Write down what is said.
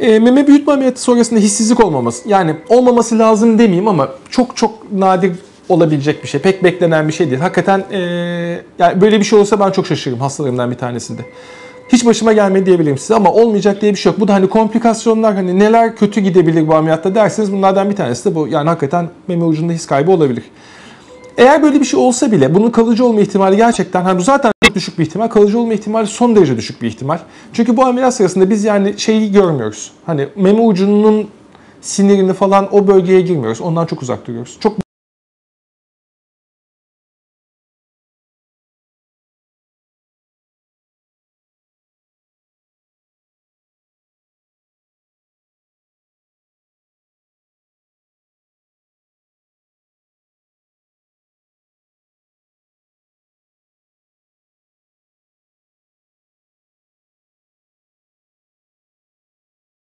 E, meme büyütme ameliyatı sonrasında hissizlik olmaması. Yani olmaması lazım demeyeyim ama çok çok nadir olabilecek bir şey. Pek beklenen bir şey değil. Hakikaten e, yani böyle bir şey olsa ben çok şaşırırım hastalarımdan bir tanesinde. Hiç başıma gelmedi diyebilirim size ama olmayacak diye bir şey yok. Bu da hani komplikasyonlar hani neler kötü gidebilir bu ameliyatta derseniz bunlardan bir tanesi de bu. Yani hakikaten meme ucunda his kaybı olabilir. Eğer böyle bir şey olsa bile bunun kalıcı olma ihtimali gerçekten hani bu zaten çok düşük bir ihtimal. Kalıcı olma ihtimali son derece düşük bir ihtimal. Çünkü bu ameliyat sırasında biz yani şeyi görmüyoruz. Hani meme ucunun sinirini falan o bölgeye girmiyoruz. Ondan çok uzak duruyoruz. Çok